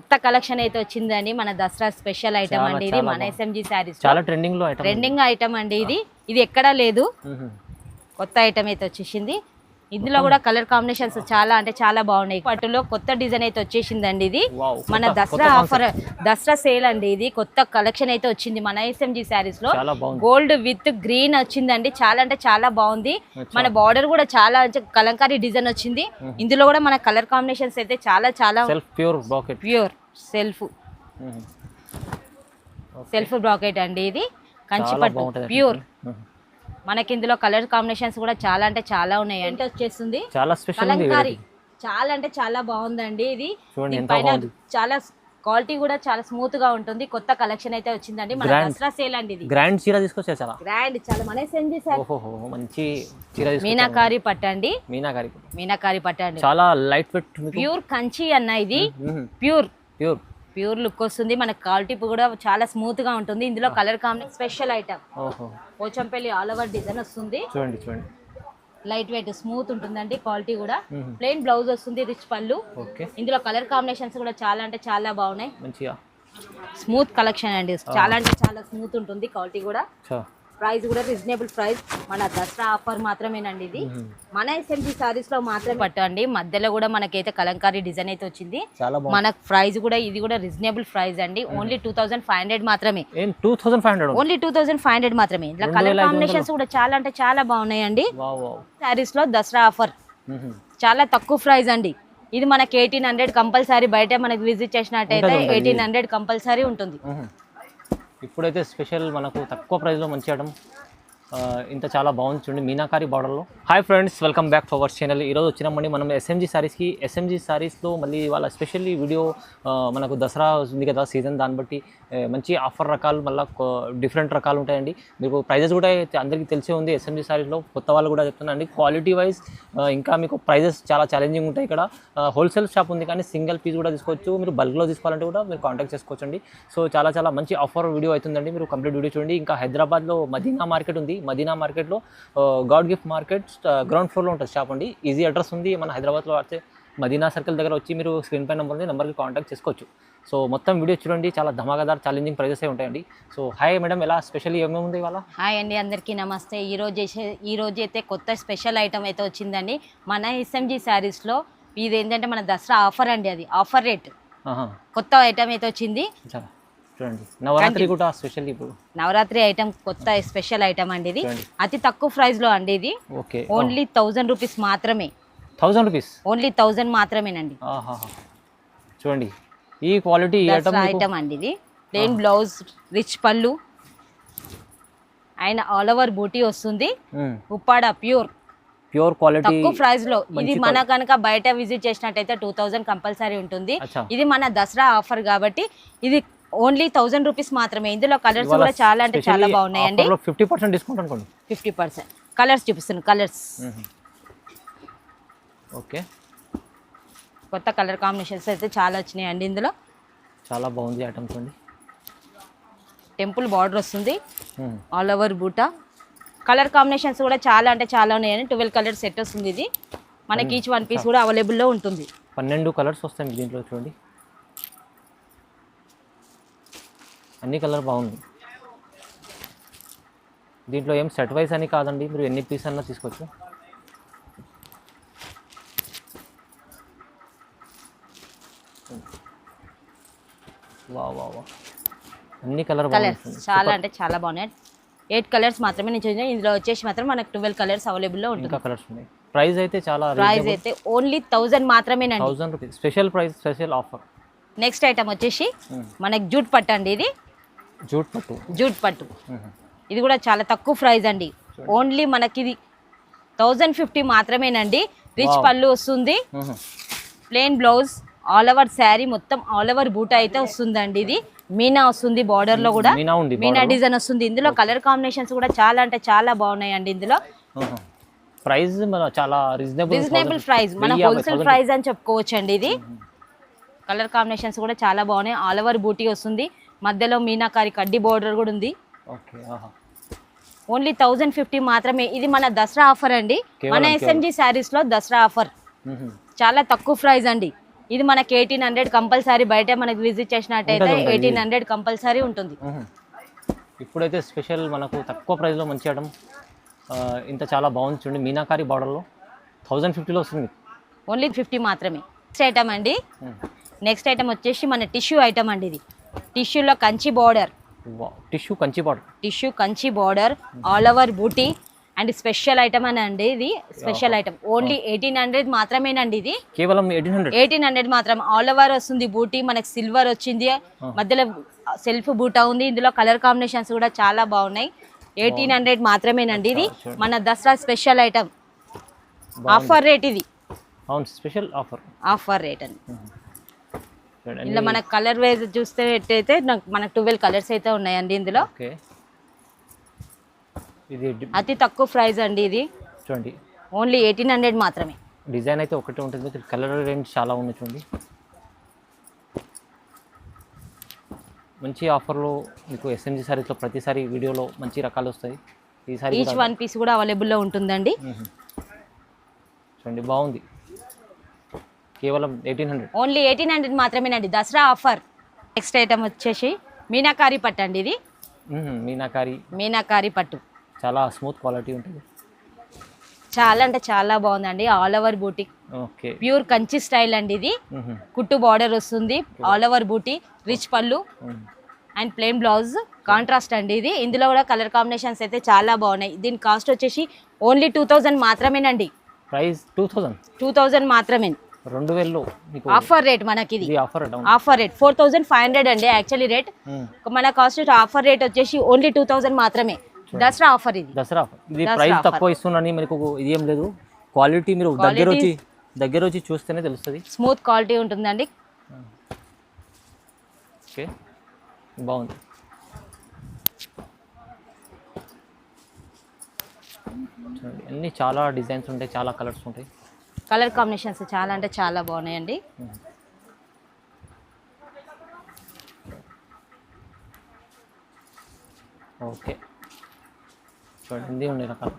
కొత్త కలెక్షన్ అయితే వచ్చిందండి. మన దసరా స్పెషల్ ఐటమ్ అండి ఇది మన. ఎస్ఎంజీ శారీస్ చాలా ట్రెండింగ్లో ట్రెండింగ్ ఐటమ్ అండి ఇది. ఇది ఎక్కడా లేదు. కొత్త ఐటమ్ అయితే వచ్చేసింది. ఇందులో కూడా కలర్ కాంబినేషన్స్ చాలా అంటే చాలా బాగున్నాయి. పట్టులో కొత్త డిజైన్ అయితే వచ్చేసిందండి ఇది. మన దసరా ఆఫర్ దసరా సేల్ అండి ఇది. కొత్త కలెక్షన్ అయితే వచ్చింది మన ఎస్ఎంజీ శారీస్లో. గోల్డ్ విత్ గ్రీన్ వచ్చిందండి. చాలా అంటే చాలా బాగుంది. మన బార్డర్ కూడా చాలా కలంకారీ డిజైన్ వచ్చింది. ఇందులో కూడా మన కలర్ కాంబినేషన్స్ అయితే చాలా చాలా pure brocade pure self self brocade అండి ఇది. కంచి పట్టు ప్యూర్ మనకి ఇందులో కలర్ కాంబినేషన్స్ కూడా చాలా అంటే చాలా ఉన్నాయి అంటే వచ్చేస్తుంది. చాలా స్పెషల్ కలంకారీ చాలా అంటే చాలా బాగుందండి ఇది. బాగుంది. చాలా క్వాలిటీ కూడా చాలా స్మూత్గా ఉంటుంది. కొత్త కలెక్షన్ అయితే వచ్చిందండి. మన. దసరా సేల్ అండి ఇది. గ్రాండ్ చీర తీసుకొచ్చా చాలా. గ్రాండ్ చాలా మన సెంజీ సార్ ఓహో మంచి చీర తీసుకొచ్చారు. మీనాకారి పట్టండి మీనాకారి మీనాకారి పట్టండి చాలా లైట్ వెయిట్ ప్యూర్ కంచి అన్న ఇది. ప్యూర్ ప్యూర్ ప్యూర్ లుక్ వస్తుంది. మన క్వాలిటీ కూడా చాలా స్మూత్గా ఉంటుంది. ఇందులో colour combination special item Pochampally all over design వస్తుంది. చూడండి చూడండి. లైట్ వెయిట్ స్మూత్ ఉంటుందండి క్వాలిటీ కూడా. ప్లెయిన్ బ్లౌజ్ వస్తుంది రిచ్ పళ్ళు. ఇందులో కలర్ కాంబినేషన్స్ కూడా చాలా అంటే చాలా బాగున్నాయి. మంచిగా. స్మూత్ కలెక్షన్ అండి. చాలా అంటే చాలా స్మూత్ ఉంటుంది క్వాలిటీ కూడా. ప్రైస్ కూడా రీజనబుల్ ప్రైస్. మన దసరా ఆఫర్ మాత్రమేనండి ఇది. మన ఎస్ఎంజీ సారీస్లో మాత్రమే. పట్టండి మధ్యలో కూడా మనకైతే కలంకారీ డిజైన్ అయితే వచ్చింది. మన ప్రైస్ కూడా ఇది కూడా రీజనబుల్ ప్రైస్ అండి. Only two thousand five hundred మాత్రమే. Only two thousand five hundred మాత్రమే. ఇట్లా కలర్ కాంబినేషన్స్ కూడా చాలా అంటే చాలా బాగున్నాయండి. శారీస్లో దసరా ఆఫర్. చాలా తక్కువ ప్రైస్ అండి. ఇది మనకి ఎయిటీన్ హండ్రెడ్ కంపల్సరీ బయట మనకి విజిట్ చేసినట్టయితే. ఎయిటీన్ హండ్రెడ్ కంపల్సరీ ఉంటుంది. ఇప్పుడైతే స్పెషల్ మనకు తక్కువ ప్రైస్లో మంచి ఐటమ్. ఇంత చాలా బాగుంది చూడండి మీనాకారి బార్డర్లో hi friends welcome back to our channel ఈరోజు వచ్చినామండి మనం ఎస్ఎంజీ శారీస్కి ఎస్ఎంజీ శారీస్లో మళ్ళీ వాళ్ళ స్పెషల్లీ వీడియో మనకు దసరా ఉంది కదా సీజన్ దాన్ని బట్టి మంచి ఆఫర్ రకాలు మళ్ళీ డిఫరెంట్ రకాలు ఉంటాయండి. మీకు ప్రైజెస్ కూడా అయితే అందరికీ తెలిసే ఉంది ఎస్ఎంజీ శారీస్లో కొత్త వాళ్ళు కూడా చెప్తున్నాండి క్వాలిటీ వైజ్ ఇంకా మీకు ప్రైజెస్ చాలా ఛాలెంజింగ్ ఉంటాయి ఇక్కడ. హోల్సేల్ షాప్ ఉంది కానీ సింగిల్ పీస్ కూడా తీసుకోవచ్చు. మీరు బల్క్లో తీసుకోవాలంటే కూడా మీరు కాంటాక్ట్ చేసుకోవచ్చండి. సో చాలా చాలా మంచి ఆఫర్ వీడియో అవుతుందండి. మీరు కంప్లీట్ వీడియో చూడండి. ఇంకా హైదరాబాద్లో మదీనా మార్కెట్ ఉంది. మదీనా మార్కెట్లో గాడ్ గిఫ్ట్ మార్కెట్ గ్రౌండ్ ఫ్లోర్లో ఉంటుంది షాప్ అండి. ఈజీ అడ్రస్ ఉంది మన హైదరాబాద్లో అయితే మదీనా సర్కిల్ దగ్గర వచ్చి మీరు స్క్రీన్ పై నెంబర్ ఉంది నెంబర్కి కాంటాక్ట్ చేసుకోవచ్చు. సో మొత్తం వీడియో చూడండి చాలా ధమాకాదార్ ఛాలెంజింగ్ ప్రైజెస్ ఉంటాయండి. సో హాయ్ మేడం ఎలా స్పెషల్లీ ఏమేమి ఉంది ఇవాళ? హాయ్ అండి అందరికీ నమస్తే. ఈ రోజు చేసే- ఈ రోజు అయితే కొత్త స్పెషల్ ఐటమ్ అయితే వచ్చిందండి. మన ఎస్ఎంజీ శారీస్లో ఇది ఏంటంటే మన దసరా ఆఫర్ అండి అది ఆఫర్ రేట్. కొత్త ఐటమ్ అయితే వచ్చింది. చూడండి నవరాత్రి కూడా స్పెషల్లీ ఇప్పుడు. నవరాత్రి ఐటమ్ కొత్త స్పెషల్ ఐటమ్ అండి ఇది. అతి తక్కువ ప్రైస్లో అండి ఇది. ఓకే. ఓన్లీ థౌజండ్ రూపీస్ మాత్రమే. థౌజండ్ రూపీస్ ఓన్లీ థౌజండ్ మాత్రమేనండి. చూడండి. ఈ క్వాలిటీ ఐటమ్ అండి ఇది. ప్లెయిన్ బ్లౌజ్ రిచ్ పళ్ళు. ఆయన ఆల్ ఓవర్ బూటీ వస్తుంది. ఉప్పాడ ప్యూర్ ప్యూర్ క్వాలిటీ తక్కువ ప్రైస్లో. ఇది మన కనుక బయట విజిట్ చేసినట్టయితే టూ థౌజండ్ కంపల్సరీ ఉంటుంది. ఇది మన దసరా ఆఫర్ కాబట్టి ఇది ఓన్లీ థౌజండ్ రూపీస్ మాత్రమే. ఇందులో కలర్స్ కూడా చాలా అంటే చాలా బాగున్నాయండి. ఫిఫ్టీ పర్సెంట్ డిస్కౌంట్ అనుకోండి. ఫిఫ్టీ పర్సెంట్ కలర్స్ చూపిస్తున్నాను కలర్స్ ఓకే. కొత్త కలర్ కాంబినేషన్స్ అయితే చాలా వచ్చినాయండి ఇందులో. చాలా బాగుంది ఐటమ్ చూడండి టెంపుల్ బార్డర్ వస్తుంది. All over buta. Colour combinations కూడా చాలా అంటే చాలా ఉన్నాయండి. ట్వెల్వ్ కలర్ సెట్ వస్తుంది ఇది. మనకి ఈచ్ వన్ పీస్ కూడా అవైలబుల్లో ఉంటుంది. పన్నెండు కలర్స్ వస్తాయి దీంట్లో చూడండి. అన్ని కలర్ బాగుంది. దీంట్లో ఏం సెట్ వైస్ అని కాదండి. మీరు ఎన్ని పీస్ అన్నా తీసుకోవచ్చు. వా వా వా. అన్ని కలర్ కలర్స్ చాలా అంటే చాలా బాగున్నాయి. ఎయిట్ కలర్స్ మాత్రమే నేను చూసిన ఇందులో వచ్చేసి మాత్రం మనకు ట్వెల్వ్ కలర్స్ అవైలబుల్లో ఉంటుంది. ఇంకా కలర్స్ ఉన్నాయి. ప్రైస్ అయితే చాలా ప్రైస్ అయితే ఓన్లీ థౌజండ్ మాత్రమేనండి. Thousand rupees special price special offer next item వచ్చేసి మనకి జూట్ పట్టు అండి ఇది. జూట్ పట్టు. జూట్ పట్టు ఇది కూడా చాలా తక్కువ ప్రైస్ అండి. ఓన్లీ మనకి ఇది థౌజండ్ ఫిఫ్టీ మాత్రమేనండి. రిచ్. పళ్ళు వస్తుంది. Plain blouse all over saree మొత్తం ఆల్ ఓవర్ బూట అయితే వస్తుందండి ఇది. మీనా వస్తుంది బార్డర్లో కూడా. మీనా డిజైన్ వస్తుంది. ఇందులో కలర్ కాంబినేషన్స్ కూడా చాలా అంటే చాలా బాగున్నాయండి ఇందులో. ప్రైస్ మన చాలా రీజనబుల్ రీజనబుల్ ప్రైస్ మన హోల్సేల్ ప్రైస్ అని చెప్పుకోవచ్చు అండి ఇది కలర్ కాంబినేషన్స్ కూడా చాలా బాగున్నాయి. ఆల్ ఓవర్ బూటీ వస్తుంది. మధ్యలో మీనాకారి కడ్డీ బార్డర్ కూడా ఉంది. ఓన్లీ థౌజండ్ ఫిఫ్టీ మాత్రమే. ఇది మన దసరా ఆఫర్ అండి. మన ఎస్ఎంజీ శారీస్లో దసరా ఆఫర్. చాలా తక్కువ ప్రైస్ అండి. ఇది మనకి ఎయిటీన్ హండ్రెడ్ కంపల్సరీ బయట మనకి విజిట్ చేసినట్టయితే. ఎయిటీన్ హండ్రెడ్ కంపల్సరీ ఉంటుంది. ఇప్పుడైతే స్పెషల్ మనకు తక్కువ ప్రైస్లో మంచి ఐటమ్ ఇంత చాలా బాగుంది చూడండి. మీనాకారి బార్డర్లో థౌజండ్ ఫిఫ్టీలో వస్తుంది. ఓన్లీ ఫిఫ్టీ మాత్రమే. నెక్స్ట్ ఐటమ్ అండి. నెక్స్ట్ ఐటమ్ వచ్చేసి మన టిష్యూ ఐటమ్ అండి ఇది. టిష్యూలో Kanchi border tissue Kanchi border tissue Kanchi border all over buti and special item అని అండి ఇది. Special item only eighteen hundred మాత్రమేనండి ఇది. కేవలం ఎయిటీన్ హండ్రెడ్ ఎయిటీన్ హండ్రెడ్ మాత్రం ఆల్ ఓవర్ వస్తుంది బూటీ మనకి సిల్వర్ వచ్చింది. మధ్యలో సెల్ఫ్ బూటా ఉంది ఇందులో కలర్ కాంబినేషన్స్ కూడా చాలా బాగున్నాయి. ఎయిటీన్ హండ్రెడ్ మాత్రమేనండి ఇది. మన Dasara special item offer rate ఇది. అవును స్పెషల్ ఆఫర్ ఆఫర్ రేట్ అని ఇందులో మనకు కలర్ వైజ్ చూస్తే అయితే నాకు మనకు ట్వెల్వ్ కలర్స్ అయితే ఉన్నాయండి ఇందులో. ఓకే ఇది అతి తక్కువ ప్రైస్ అండి ఇది. చూడండి. ఓన్లీ ఎయిటీన్ హండ్రెడ్ మాత్రమే. డిజైన్ అయితే ఒకటే ఉంటుంది. కలర్ రేంజ్ చాలా ఉంది చూడండి. మంచి ఆఫర్లో మీకు ఎస్ఎంజి సారీస్లో ప్రతిసారి వీడియోలో మంచి రకాలు వస్తాయి. ఈసారి ఈచ్ వన్ పీస్ కూడా అవైలబుల్లో ఉంటుందండి. చూడండి బాగుంది. కేవలం eighteen hundred. Only eighteen hundred మాత్రమేనండి. దసరా ఆఫర్. నెక్స్ట్ ఐటమ్ వచ్చేసి మీనాకారి పట్టు అండి ఇది. మీనాకారి. మీనాకారి పట్టు. చాలా స్మూత్ క్వాలిటీ ఉంటుంది. చాలా అంటే చాలా బాగుందండి. ఆల్ ఓవర్ బూటీ. ఓకే. ప్యూర్ కంచి స్టైల్ అండి ఇది. కుట్టు బార్డర్ వస్తుంది. ఆల్ ఓవర్ బూటీ రిచ్ పళ్ళు. And plain blouse. కాంట్రాస్ట్ అండి ఇది. ఇందులో కూడా కలర్ కాంబినేషన్స్ అయితే చాలా బాగున్నాయి. దీని కాస్ట్ వచ్చేసి ఓన్లీ టూ థౌజండ్ మాత్రమేనండి. Price two thousand. Two thousand మాత్రమే. రెండు మీకు ఆఫర్ రేట్ మనకి ఇది offer offer rate four thousand five hundred అండి యాక్చువల్లీ రేట్. మన కాస్ట్ ఆఫర్ రేట్ వచ్చేసి ఓన్లీ టూ థౌజండ్ మాత్రమే. దసరా ఆఫర్ ఇది. దసరా. ఇది ప్రైస్. తక్కువ ఇస్తున్నాను మీకు ఇది ఏం లేదు. క్వాలిటీ మీరు దగ్గర వచ్చి దగ్గర వచ్చి చూస్తేనే తెలుస్తుంది. స్మూత్ క్వాలిటీ ఉంటుందండి. ఓకే. బాగుంది. అన్ని చాలా డిజైన్స్ ఉంటాయి చాలా కలర్స్ ఉంటాయి. కలర్ కాంబినేషన్స్ చాలా అంటే చాలా బాగున్నాయండి. ఓకే. చూడండి అన్నీ ఉన్నాయి రకాలు.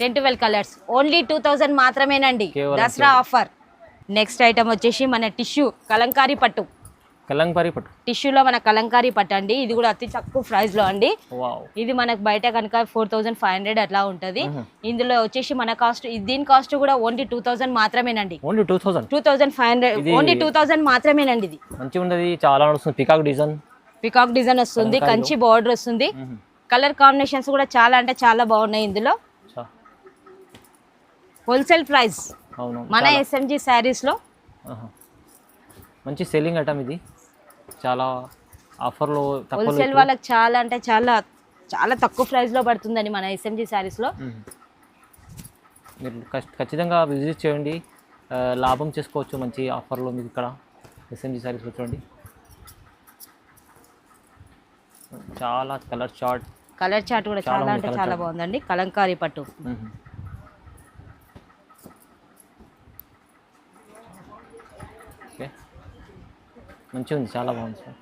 Ten twelve colours only two thousand మాత్రమేనండి. దసరా ఆఫర్ నెక్స్ట్ ఐటమ్ వచ్చేసి మన టిష్యూ కలంకారీ పట్టు. కలంకారీ పట్టు. టిష్యూలో మన కలంకారీ పట్టు అండి. ఇది కూడా అతి తక్కువ price లో అండి. ఇది మనకు బయట కనుక ఫోర్ థౌజండ్ ఫైవ్ హండ్రెడ్ అట్లా ఉంటుంది. ఇందులో వచ్చేసి మన కాస్ట్ దీని కాస్ట్ కూడా ఓన్లీ టూ థౌజండ్ మాత్రమేనండి. Only two thousand two thousand five hundred only two మాత్రమేనండి ఇది. మంచిగా ఉండదు చాలా పికాక్ డిజైన్ పికాక్ డిజైన్ వస్తుంది కంచి బార్డర్ వస్తుంది. కలర్ కాంబినేషన్స్ కూడా చాలా అంటే చాలా బాగున్నాయి ఇందులో. హోల్సేల్ ప్రైస్ మన ఎస్ఎంజి శారీస్లో. మంచి సెల్లింగ్ ఐటమ్ ఇది. చాలా ఆఫర్లో హోల్సేల్ వాళ్ళకి చాలా అంటే చాలా చాలా తక్కువ ప్రైస్లో పడుతుందండి మన ఎస్ఎంజి శారీస్లో మీరు ఖచ్- ఖచ్చితంగా విజిట్ చేయండి. లాభం చేసుకోవచ్చు మంచి ఆఫర్లో మీకు ఇక్కడ ఎస్ఎంజి సారీస్లో చూడండి. చాలా కలర్ చార్ట్. కలర్ చార్ట్ కూడా చాలా అంటే చాలా. బాగుందండి. కలంకారీ పట్టు. మంచిగా ఉంది చాలా బాగుంది సార్.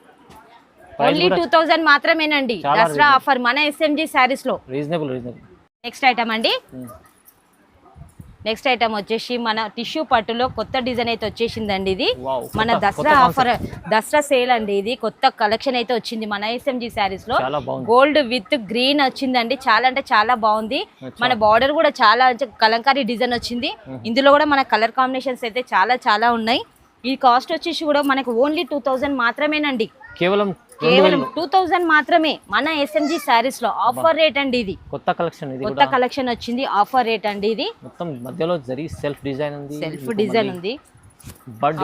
ఓన్లీ టూ థౌజండ్ మాత్రమేనండి. దసరా ఆఫర్ మన ఎస్ఎంజి శారీస్లో రీజనబుల్ రీజనబుల్ నెక్స్ట్ ఐటమ్ అండి. నెక్స్ట్ ఐటమ్ వచ్చేసి మన టిష్యూ పట్టులో కొత్త డిజైన్ అయితే వచ్చేసిందండి ఇది. మన దసరా ఆఫర్ దసరా సేల్ అండి ఇది. కొత్త కలెక్షన్ అయితే వచ్చింది మన ఎస్ఎంజి శారీస్లో. గోల్డ్ విత్ గ్రీన్ వచ్చిందండి. చాలా అంటే చాలా బాగుంది. మన బార్డర్ కూడా చాలా కలంకారీ డిజైన్ వచ్చింది. ఇందులో కూడా మన కలర్ కాంబినేషన్స్ అయితే చాలా చాలా ఉన్నాయి. ఈ కాస్ట్ వచ్చేసి కూడా మనకు ఓన్లీ టూ థౌజండ్ మాత్రమేనండి. కేవలం కేవలం వేలు. టూ థౌజండ్ మాత్రమే మన ఎస్ఎంజి శారీస్లో ఆఫర్ రేట్ అండి ఇది. కొత్త కలెక్షన్ ఇది కొత్త కలెక్షన్ వచ్చింది ఆఫర్ రేట్ అండి ఇది. మొత్తం మధ్యలో జరి సెల్ఫ్ డిజైన్ ఉంది. సెల్ఫ్ డిజైన్ ఉంది.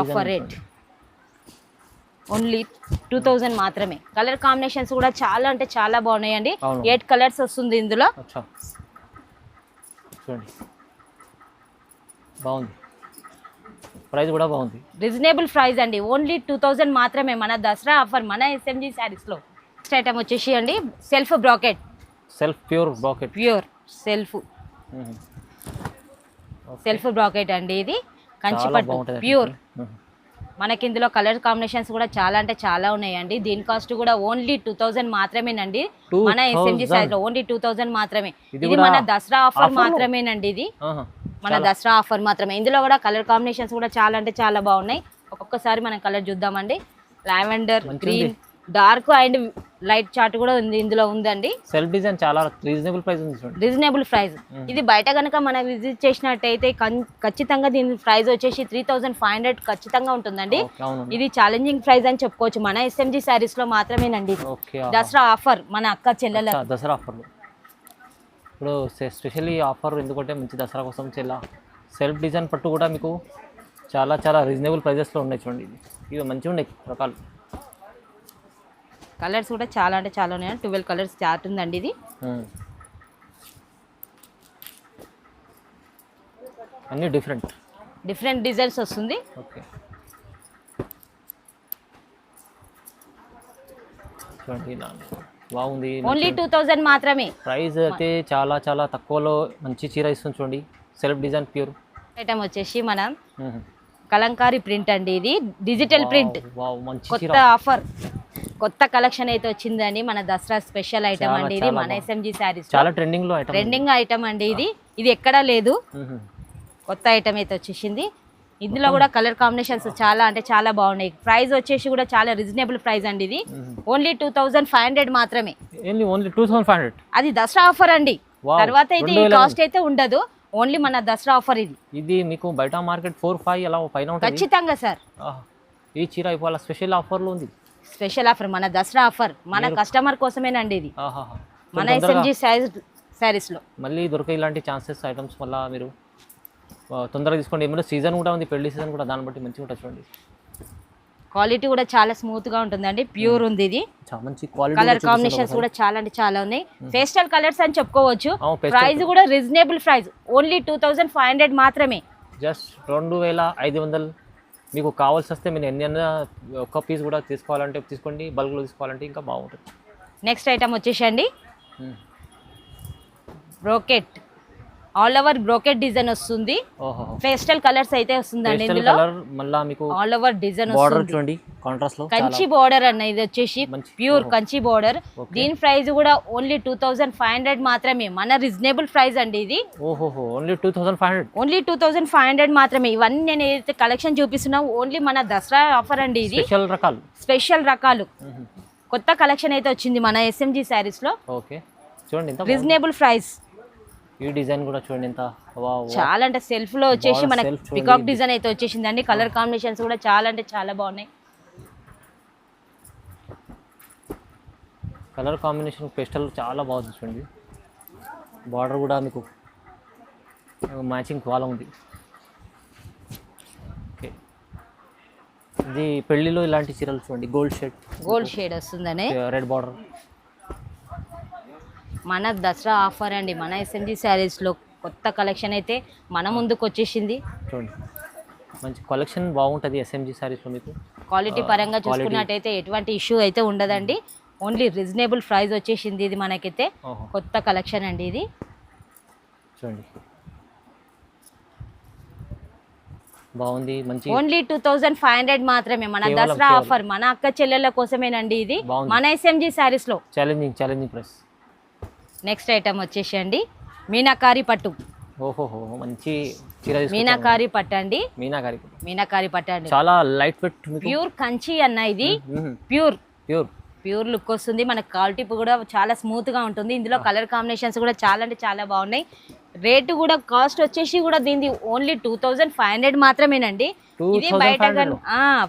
Offer rate only two thousand మాత్రమే. కలర్ కాంబినేషన్స్ కూడా చాలా అంటే చాలా బాగున్నాయండి. ఎయిట్ కలర్స్ వస్తుంది ఇందులో. బాగుంది. ప్రైస్ కూడా బాగుంది. రీజనబుల్ ప్రైస్ అండి. ఓన్లీ టూ థౌజండ్ మాత్రమే మన దసరా ఆఫర్ మన ఎస్ఎంజి శారీస్లో. నెక్స్ట్ ఐటమ్ వచ్చేసి అండి self brocade self pure brocade pure self self brocade అండి ఇది. కంచి చాలా పట్టు. బాగుంటుంది ప్యూర్ మనకి ఇందులో కలర్ కాంబినేషన్స్ కూడా చాలా అంటే చాలా ఉన్నాయండి. దీని కాస్ట్ కూడా ఓన్లీ టూ థౌజండ్ మాత్రమేనండి. మన ఎస్ఎంజి 2000. సైజ్లో ఓన్లీ టూ థౌజండ్ మాత్రమే. ఇది మన దసరా ఆఫర్? మాత్రమేనండి ఇది. మన దసరా ఆఫర్ మాత్రమే. ఇందులో కూడా కలర్ కాంబినేషన్స్ కూడా చాలా అంటే చాలా బాగున్నాయి. ఒక ఒక్కసారి మనం కలర్ చూద్దామండి. Lavender green dark and light chart కూడా ఉంది ఇందులో ఉందండి. సెల్ఫ్ డిజైన్ చాలా రీజనబుల్ ప్రైస్ రీజనబుల్ ప్రైస్. ఇది బయట కనుక మనం విజిట్ చేసినట్టయితే ఖచ్చితంగా దీని ప్రైస్ వచ్చేసి త్రీ థౌజండ్ ఫైవ్ హండ్రెడ్ ఖచ్చితంగా ఉంటుందండి. ఇది ఛాలెంజింగ్ ప్రైస్ అని చెప్పుకోవచ్చు. మన ఎస్ఎంజి శారీస్లో మాత్రమేనండి. దసరా ఆఫర్ మన అక్క చెల్లెల దసరా ఆఫర్లు. ఇప్పుడు స్పెషల్లీ ఆఫర్ ఎందుకంటే మంచి దసరా కోసం చాలా సెల్ఫ్ డిజైన్ పట్టు కూడా మీకు చాలా చాలా రీజనబుల్ ప్రైజెస్లో ఉన్నాయి చూడండి ఇది ఇవి మంచిగా ఉన్నాయి రకాలు. కలర్స్ కూడా చాలా అంటే చాలా ఉన్నాయి? ట్వెల్వ్ కలర్స్ చార్ట్ ఉందండి ఇది. అన్నీ డిఫరెంట్. డిఫరెంట్ డిజైన్స్ వస్తుంది. ఓకే. చూడండి బాగుంది ఓన్లీ టూ థౌజండ్ మాత్రమే. ప్రైస్ అయితే చాలా చాలా తక్కువలో మంచి చీర ఇస్తుంది చూడండి. సెల్ఫ్ డిజైన్ ప్యూర్ ఐటమ్ వచ్చేసి మన కలంకారీ ప్రింట్ అండి ఇది. డిజిటల్ ప్రింట్ కొత్త ఆఫర్ కొత్త కలెక్షన్ అయితే వచ్చిందండి. మన దసరా స్పెషల్ ఐటమ్ అండి ఇది. మన. ఎస్ఎంజి శారీస్ చాలా ట్రెండింగ్లో ట్రెండింగ్ ఐటమ్ అండి ఇది. ఇది ఎక్కడా లేదు. కొత్త ఐటమ్ అయితే వచ్చేసింది. ఇందులో కూడా కలర్ కాంబినేషన్స్ చాలా అంటే చాలా బాగున్నాయి. ప్రైస్ వచ్చేసి కూడా చాలా రీజనబుల్ ప్రైస్ అండి ఇది. Only two thousand five hundred మాత్రమే. థౌసండ్ అది దసరా ఆఫర్ అండి. తర్వాత అయితే ఈ 2011. కాస్ట్ అయితే ఉండదు. ఓన్లీ మన దసరా ఆఫర్ ఇది. ఇది మీకు బయట మార్కెట్ ఫోర్ ఫైవ్ అలా పైన ఖచ్చితంగా సార్. ఈ చీర ఇవాళ స్పెషల్ ఆఫర్లో ఉంది. స్పెషల్ ఆఫర్ మన దసరా ఆఫర్ మన కస్టమర్ కోసమేనండి ఇది. మన ఎస్ఎంజి శారీస్లో. మళ్ళీ దొరికే ఇలాంటి ఛాన్సెస్ ఐటమ్స్ వల్ల మీరు తొందరగా తీసుకోండి. ఏమైనా సీజన్ కూడా ఉంది పెళ్ళి సీజన్ కూడా దాన్ని బట్టి మంచిగా ఉంటుంది చూడండి. క్వాలిటీ కూడా చాలా స్మూత్గా ఉంటుందండి ప్యూర్ ఉంది ఇది. మంచి క్వాలిటీ కలర్ కాంబినేషన్స్ కూడా చాలా అంటే చాలా ఉన్నాయి. పేస్టల్ కలర్స్ అని చెప్పుకోవచ్చు. ప్రైస్ కూడా reasonable price only two thousand five hundred మాత్రమే. జస్ట్ రెండు వేల ఐదు వందలు. మీకు కావాల్సి వస్తే మీరు ఎన్ని ఒక్క పీస్ కూడా తీసుకోవాలంటే తీసుకోండి బల్క్లో తీసుకోవాలంటే ఇంకా బాగుంటుంది. నెక్స్ట్ ఐటమ్ వచ్చేసండి. మ్మ్. Brocade all over brocade design వస్తుంది. పేస్టల్ కలర్స్ అయితే వస్తుందండి పేస్టల్ ఇందులో. కలర్ మళ్ళా మీకు ఆల్ ఓవర్ డిజైన్ వస్తుంది. చూడండి కాంట్రాస్ట్లో కంచి బోర్డర్ అన్న ఇది వచ్చేసి ప్యూర్. కంచి బోర్డర్. దీని ప్రైస్ కూడా only two thousand five hundred మాత్రమే. మన రీజనబుల్ ప్రైస్ అండి ఇది. Only two thousand five hundred only two thousand five hundred మాత్రమే. ఇవన్నీ నేను ఏదైతే కలెక్షన్ చూపిస్తున్నా ఓన్లీ మన దసరా ఆఫర్ అండి ఇది. స్పెషల్ రకాలు. స్పెషల్ రకాలు. కొత్త కలెక్షన్ అయితే వచ్చింది మన ఎస్ఎంజి శారీస్లో. ఓకే చూడండి. రీజనబుల్ ప్రైస్ ఈ డిజైన్ కూడా చూడండి ఎంత చాలా అంటే సెల్ఫ్లో వచ్చేసి మనకి. పికాక్ డిజైన్ అయితే వచ్చేసిందండి. కలర్ కాంబినేషన్స్ కూడా చాలా అంటే చాలా బాగున్నాయి. కలర్ కాంబినేషన్ పేస్టల్ చాలా బాగుంది చూడండి. బార్డర్ కూడా మీకు మ్యాచింగ్ చాలా ఉంది. ఓకే ఇది పెళ్ళిలో ఇలాంటి చీరలు చూడండి. గోల్డ్ షేడ్ గోల్డ్ షేడ్ వస్తుందని. రెడ్ బార్డర్ మన దసరా ఆఫర్ అండి మన ఎస్ఎంజి శారీస్లో కొత్త కలెక్షన్ అయితే మన ముందుకు వచ్చేసింది. చూడండి. మంచి కలెక్షన్ బాగుంటుంది ఎస్ఎంజీ సారీస్లో మీకు. క్వాలిటీ పరంగా. చూసుకున్నట్టయితే ఎటువంటి ఇష్యూ అయితే ఉండదండి. ఓన్లీ రీజనబుల్ ప్రైస్ వచ్చేసింది ఇది మనకైతే. కొత్త కలెక్షన్ అండి ఇది. చూడండి. బాగుంది మంచి. Only two thousand five hundred మాత్రమే మన దసరా. ఆఫర్ మన అక్క చెల్లెళ్ళ కోసమేనండి ఇది. మన ఎస్ఎంజి శారీస్లో. Challenging challenging price next item వచ్చేసి అండి మీనాకారి పట్టు. ఓహోహో మంచి చీర. మీనాకారి పట్టు అండి. మీనాకారి మీనాకారి పట్టు అండి. చాలా లైట్ వెయిట్ ప్యూర్ కంచి అన్న ఇది. ప్యూర్ ప్యూర్ ప్యూర్ లుక్ వస్తుంది. మన క్వాలిటీ కూడా చాలా స్మూత్గా ఉంటుంది. ఇందులో కలర్ కాంబినేషన్స్ కూడా చాలా అంటే చాలా బాగున్నాయి. రేటు కూడా కాస్ట్ వచ్చేసి కూడా దీనిది only two thousand five hundred మాత్రమేనండి. ఇది 2500 బయట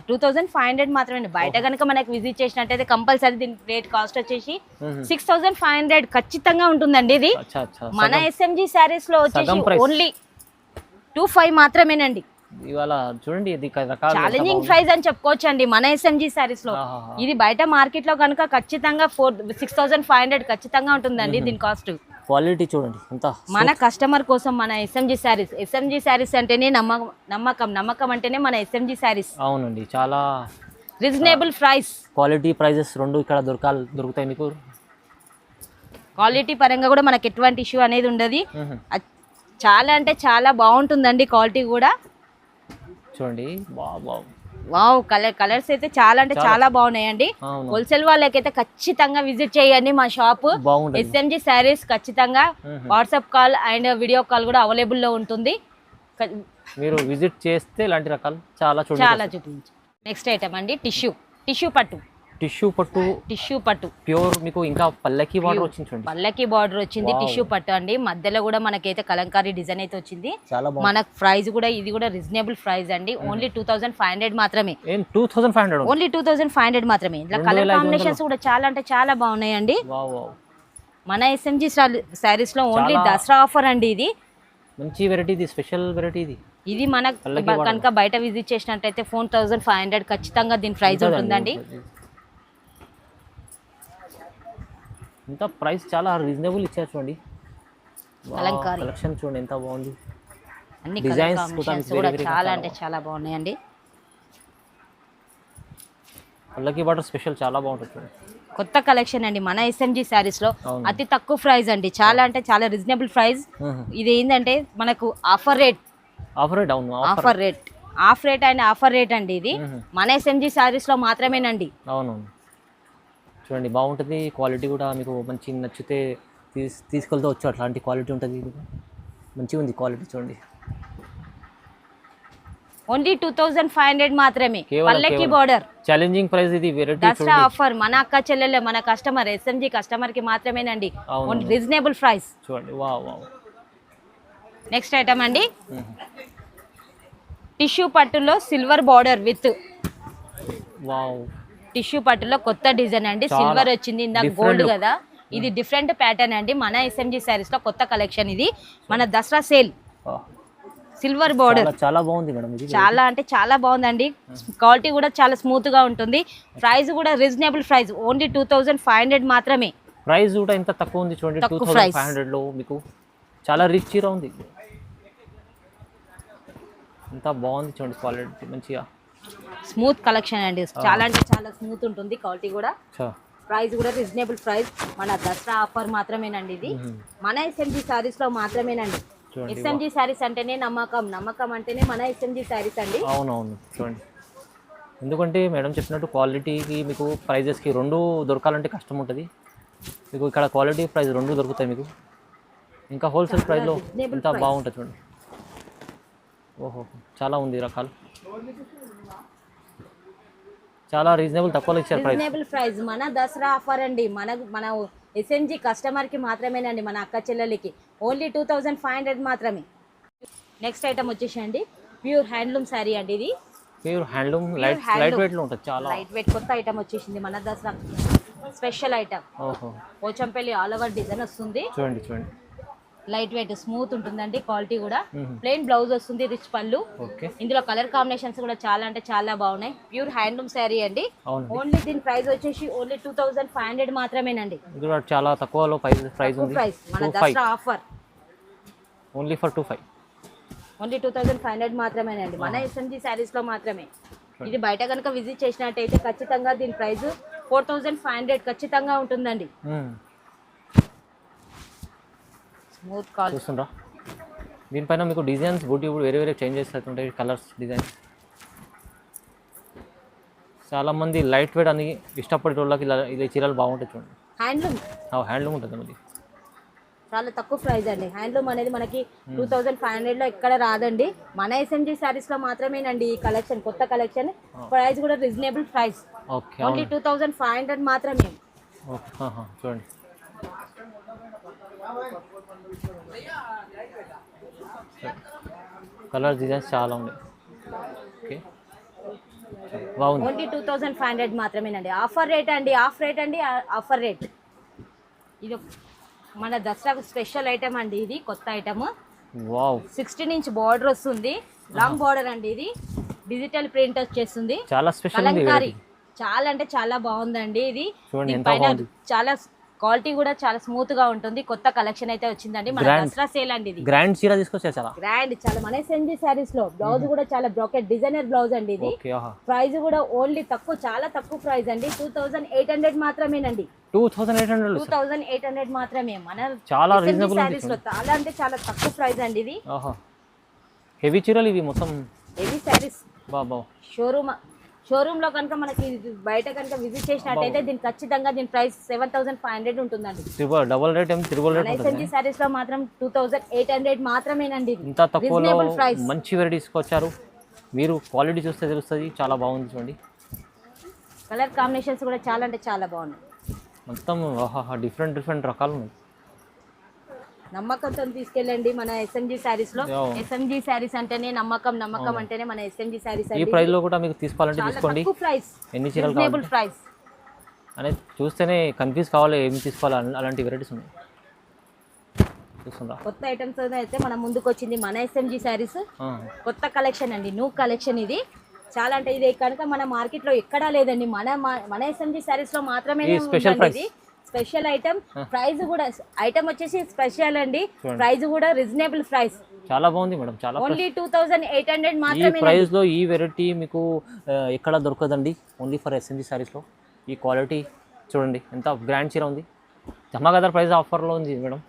టూ థౌజండ్ ఫైవ్ హండ్రెడ్. మాత్రమే. బయట కనుక మనకి విజిట్ చేసినట్టయితే కంపల్సరీ దీని రేట్ కాస్ట్ వచ్చేసి సిక్స్ థౌసండ్ ఫైవ్ హండ్రెడ్ ఖచ్చితంగా ఉంటుందండి ఇది. మన ఎస్ఎంజి శారీస్లో వచ్చేసి. ఓన్లీ టూ ఫైవ్ మాత్రమేనండి. ఇవాళ చూడండి ఇది ఛాలెంజింగ్. ప్రైస్ అని చెప్పుకోవచ్చు అండి మన ఎస్ఎంజి శారీస్లో. ఇది బయట మార్కెట్లో కనుక ఖచ్చితంగా four six thousand five hundred ఖచ్చితంగా ఉంటుందండి దీని కాస్ట్ క్వాలిటీ చూడండి ఎంత మన కస్టమర్ కోసం మన ఎస్ఎంజి శారీస్ ఎస్ఎంజి శారీస్ అంటేనే నమ్మకం నమ్మకం నమ్మకం అంటేనే మన ఎస్ఎంజి శారీస్ అవునండి చాలా రీజనబుల్ ప్రైస్ క్వాలిటీ ప్రైజెస్ రెండు ఇక్కడ దొరకాలి దొరుకుతాయి మీకు? క్వాలిటీ పరంగా కూడా మనకి ఎటువంటి ఇష్యూ అనేది ఉండదు. చాలా అంటే చాలా బాగుంటుందండి క్వాలిటీ కూడా. చూడండి. వావ్ కలర్ కలర్స్ అయితే చాలా అంటే చాలా. బాగున్నాయండి. హోల్సేల్ వాళ్ళకైతే ఖచ్చితంగా విజిట్ చేయండి మా షాప్. ఎస్ఎంజి శారీస్ ఖచ్చితంగా. WhatsApp call and video call కూడా అవైలబుల్లో ఉంటుంది మీరు విజిట్ చేస్తే ఇలాంటి రకాలు చాలా చాలా చూపించు. నెక్స్ట్ ఐటమ్ అండి టిష్యూ. టిష్యూ పట్టు. టిష్యూ పట్టు టిష్యూ పట్టు. ప్యూర్ మీకు ఇంకా పల్లకి బార్డర్ వచ్చింది చూడండి పల్లకి బార్డర్ వచ్చింది. టిష్యూ పట్టు అండి. మధ్యలో కూడా మనకైతే కలంకారీ డిజైన్ అయితే వచ్చింది. మనకు ప్రైస్ కూడా ఇది కూడా రీజనబుల్ ప్రైస్ అండి. Only two thousand five hundred మాత్రమే. Two thousand five hundred only two thousand five hundred మాత్రమే. ఇట్లా కలర్ కాంబినేషన్స్ కూడా చాలా అంటే చాలా బాగున్నాయండి. మన ఎస్ఎంజి శారీస్లో ఓన్లీ దసరా ఆఫర్ అండి ఇది. మంచి వెరైటీ ఇది స్పెషల్ వెరైటీ ఇది. ఇది మన పల్లకి బ- border. కనుక బయట విజిట్ చేసినట్టయితే ఫోర్ థౌసండ్ ఫైవ్ హండ్రెడ్ ఖచ్చితంగా దీని ప్రైస్ ఉంటుందండి ఇంకా ప్రైస్ చాలా రీజనబుల్ ఇచ్చారు చూడండి. కలెక్షన్ చూడండి ఎంత బాగుంది. అన్ని కూడా వేరే చాలా అంటే చాలా బాగున్నాయండి. పల్లకి బార్డర్ స్పెషల్ చాలా బాగుంటుంది కొత్త కలెక్షన్ అండి మన ఎస్ఎంజి శారీస్లో. అవును. అతి తక్కువ ప్రైస్ అండి. చాలా అంటే చాలా రీజనబుల్ ప్రైస్. ఇది ఏంటంటే మనకు ఆఫర్ రేట్. ఆఫర్ రేట్ అవును offer rate. Off rate and offer rate అండి ఇది. మన ఎస్ఎంజి శారీస్లో మాత్రమేనండి. అవునవును. చూడండి బాగుంటుంది క్వాలిటీ కూడా మీకు మంచి నచ్చితే తీస్ తీసుకెళ్తూ వచ్చు అట్లాంటి క్వాలిటీ ఉంటుంది ఇది. మంచిగా ఉంది క్వాలిటీ చూడండి. Only two thousand five hundred మాత్రమే పల్లెకి. బోర్డర్ ఛాలెంజింగ్ ప్రైస్ ఇది దసరా ఆఫర్ మన అక్క చెల్లెలే మన కస్టమర్ ఎస్ఎంజి కస్టమర్కి మాత్రమేనండి. రీజనబుల్ ప్రైస్ చూడండి నెక్స్ట్ ఐటమ్ అండి. టిష్యూ పట్టులో silver border with wow. Tissue పట్టులో కొత్త డిజైన్ అండి. సిల్వర్ వచ్చింది ఇందాక గోల్డ్. కదా. ఇది డిఫరెంట్ ప్యాటర్న్ అండి. మన ఎస్ఎంజి శారీస్లో కొత్త కలెక్షన్ ఇది. మన దసరా సేల్ సిల్వర్ బార్డర్ చాలా బాగుంది మేడం చాలా అంటే చాలా బాగుందండి. క్వాలిటీ కూడా చాలా స్మూత్గా ఉంటుంది. ప్రైస్ కూడా reasonable price only two thousand five hundred మాత్రమే. ప్రైస్ కూడా ఎంత తక్కువ ఉంది చూడండి. టూ తక్కువ థౌసండ్ price. ఫైవ్ హండ్రెడ్లో మీకు చాలా రిచ్ చీర ఉంది. ఎంత బాగుంది చూడండి క్వాలిటీ మంచిగా. స్మూత్ కలెక్షన్ అండి. చాలా అంటే చాలా స్మూత్ ఉంటుంది. క్వాలిటీ కూడా. ప్రైస్ కూడా రీజనబుల్ ప్రైస్ మన దసరా ఆఫర్ మాత్రమేనండి ఇది. మ్మ్. మన ఎస్ఎంజి శారీస్లో మాత్రమేనండి. ఎస్ఎంజి శారీస్ అంటేనే నమ్మకం. నమ్మకం అంటేనే మన ఎస్ఎంజి శారీస్ అండి. అవునవును. చూడండి ఎందుకంటే మేడం చెప్పినట్టు క్వాలిటీకి మీకు ప్రైజెస్కి రెండు దొరకాలంటే కష్టం ఉంటుంది. మీకు ఇక్కడ క్వాలిటీ ప్రైస్ రెండు దొరుకుతాయి మీకు. ఇంకా హోల్సేల్ ప్రైస్లో ఎంత price. బాగుంటుంది చూడండి. ఓహో చాలా ఉంది రకాలు. చాలా రీజనబుల్ తక్కువలో ఇచ్చారు ప్రైస్ రీజనబుల్ ప్రైస్ మన దసరా ఆఫర్ అండి. మన మన ఎస్ఎంజి కస్టమర్కి మాత్రమేనండి మన అక్క చెల్లెలకి. Only two thousand five hundred మాత్రమే. నెక్స్ట్ ఐటమ్ వచ్చేసి అండి ప్యూర్ హ్యాండ్లూమ్ శారీ అండి ఇది. Pure handloom light. లైట్ వెయిట్లో ఉంటుంది చాలా. లైట్ వెయిట్ కొత్త ఐటమ్ వచ్చేసింది మన దసరా. స్పెషల్ ఐటమ్ ఓహో. పోచంపల్లి ఆల్ ఓవర్ డిజైన్ వస్తుంది. చూడండి చూడండి. లైట్ వెయిట్ స్మూత్ ఉంటుందండి క్వాలిటీ కూడా. ప్లెయిన్ బ్లౌజ్ వస్తుంది రిచ్ పళ్ళు. ఇందులో కలర్ కాంబినేషన్స్ కూడా చాలా అంటే చాలా బాగున్నాయి. ప్యూర్ హ్యాండ్లూమ్ శారీ అండి. ఓన్లీ దీని ప్రైస్ వచ్చేసి only two thousand five hundred మాత్రమేనండి. చాలా తక్కువలో ప్రైస్ మన Dasara offer. Only for two five. Only two thousand five hundred మాత్రమేనండి. మన ఎస్ఎంజి శారీస్లో మాత్రమే. ఇది బయట కనుక విజిట్ చేసినట్టయితే ఖచ్చితంగా దీని price four thousand five hundred ఖచ్చితంగా ఉంటుందండి. స్మూత్ కాల్ చూస్తుండ్రా. దీనిపైన మీకు డిజైన్స్ బూటీ కూడా వేరే వేరే చేంజెస్ అవుతుంటాయి కలర్స్ డిజైన్స్ చాలామంది లైట్ వెయిట్ అని ఇష్టపడే వాళ్ళకి ఇలా ఇది చీరలు బాగుంటాయి చూడండి. హ్యాండ్లూమ్ హ్యాండ్లూమ్ ఉంటుంది అది చాలా తక్కువ ప్రైస్ అండి. హ్యాండ్లూమ్ అనేది మనకి టూ థౌసండ్ ఫైవ్ హండ్రెడ్లో ఎక్కడ రాదండి. మన ఎస్ఎంజి శారీస్లో మాత్రమేనండి ఈ కలెక్షన్ కొత్త కలెక్షన్ ప్రైస్ కూడా reasonable price okay only two thousand five hundred మాత్రమే. చూడండి. కలర్ డిజైన్స్ చాలా ఉన్నాయి. ఓకే బాగుంది. Only two thousand five hundred మాత్రమేనండి. ఆఫర్ రేట్ అండి ఆఫ్ రేట్ అండి ఆఫర్ రేట్ ఇది మన దసరాకు స్పెషల్ ఐటమ్ అండి ఇది కొత్త item wow sixteen inch border వస్తుంది. లాంగ్ బార్డర్ అండి ఇది. డిజిటల్ ప్రింట్ వచ్చేస్తుంది. చాలా స్పెషల్ కలంకారీ. చాలా అంటే చాలా బాగుందండి ఇది. చాలా క్వాలిటీ కూడా చాలా స్మూత్గా ఉంటుంది. కొత్త కలెక్షన్ అయితే వచ్చిందండి. మన. దసరా సేల్ అండి ఇది. గ్రాండ్ చీర తీసుకొచ్చారు చాలా గ్రాండ్ చాలా మన సెంజీ శారీస్లో. బ్లౌజ్ కూడా చాలా బ్రాకెట్ డిజైనర్ బ్లౌజ్ అండి ఇది. ప్రైస్ కూడా ఓన్లీ తక్కువ చాలా తక్కువ ప్రైస్ అండి. టూ థౌసండ్ ఎయిట్ హండ్రెడ్ మాత్రమేనండి. Two thousand eight hundred two thousand eight hundred మాత్రమే. మన చాలా రీజనబుల్ శారీస్లో చాలా అంటే చాలా తక్కువ ప్రైస్ అండి ఇది. ఆహా. హెవీ చీరలు ఇవి మొత్తం. హెవీ శారీస్ బాబా. షోరూమ్ షోరూమ్లో కనుక మనకి బయట కనుక విజిట్ చేసినట్టయితే దీని ఖచ్చితంగా దీని price seven thousand five hundred ఉంటుందండి. Double rate triple rate SMG శారీస్లో మాత్రం టూ థౌసండ్ ఎయిట్ హండ్రెడ్ మాత్రమేనండి ఇంత తక్కువలో. మంచి వెరైటీ తీసుకొచ్చారు. మీరు క్వాలిటీ చూస్తే తెలుస్తుంది చాలా బాగుంది చూడండి. కలర్ కాంబినేషన్స్ కూడా చాలా అంటే చాలా బాగున్నాయి. మొత్తం డిఫరెంట్ డిఫరెంట్ రకాలు ఉన్నాయి. నమ్మకంతో తీసుకెళ్ళండి మన ఎస్ఎంజీ శారీస్లో. ఎస్ఎంజీ శారీస్ అంటేనే నమ్మకం నమ్మకం అంటేనే మన ఎస్ఎంజీ శారీస్ ఈ ప్రైస్లో కూడా మీకు తీసుకోవాలంటే తీసుకోండి. ప్రైస్ ఎన్ని చీరలు ప్రైస్ అనేది చూస్తేనే కన్ఫ్యూజ్ కావాలి ఏమి తీసుకోవాలి అల- అలాంటి వెరైటీస్ ఉన్నాయి. కొత్త ఐటమ్స్ అయితే మన ముందుకు వచ్చింది మన ఎస్ఎంజీ శారీస్ ఆ, కొత్త కలెక్షన్ అండి న్యూ కలెక్షన్ ఇది. చాలా అంటే ఇది కనుక మన మార్కెట్లో ఎక్కడా లేదండి. మన మన ఎస్ఎంజీ శారీస్లో మాత్రమే. ఇది. Special item. ప్రైస్ కూడా ఐటమ్ వచ్చేసి స్పెషల్ అండి. ప్రైస్ కూడా రీజనబుల్ ప్రైస్. చాలా బాగుంది మేడం చాలా only two thousand eight hundred ఈ మాత్రమే ప్రైస్లో ఈ వెరైటీ మీకు ఎక్కడ దొరకదండి. ఓన్లీ ఫర్ ఎస్ఎన్జి సారీస్లో. ఈ క్వాలిటీ చూడండి ఎంత గ్రాండ్ చీర ఉంది. ధమాగదర్ ప్రైస్ ఆఫర్లో ఉంది మేడం.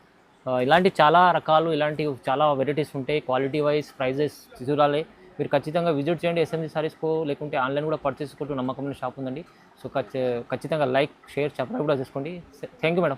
ఇలాంటి చాలా రకాలు ఇలాంటి చాలా వెరైటీస్ ఉంటాయి. క్వాలిటీ వైజ్ ప్రైజెస్ చూడాలి. మీరు ఖచ్చితంగా విజిట్ చేయండి ఎస్ఎంజి సారీస్కో లేకుంటే ఆన్లైన్ కూడా పర్చేస్ కొట్టు నమ్మకమైన షాప్ ఉందండి. సో ఖచ్చి- ఖచ్చితంగా లైక్ షేర్ సబ్స్క్రైబ్ కూడా చేసుకోండి. Thank you madam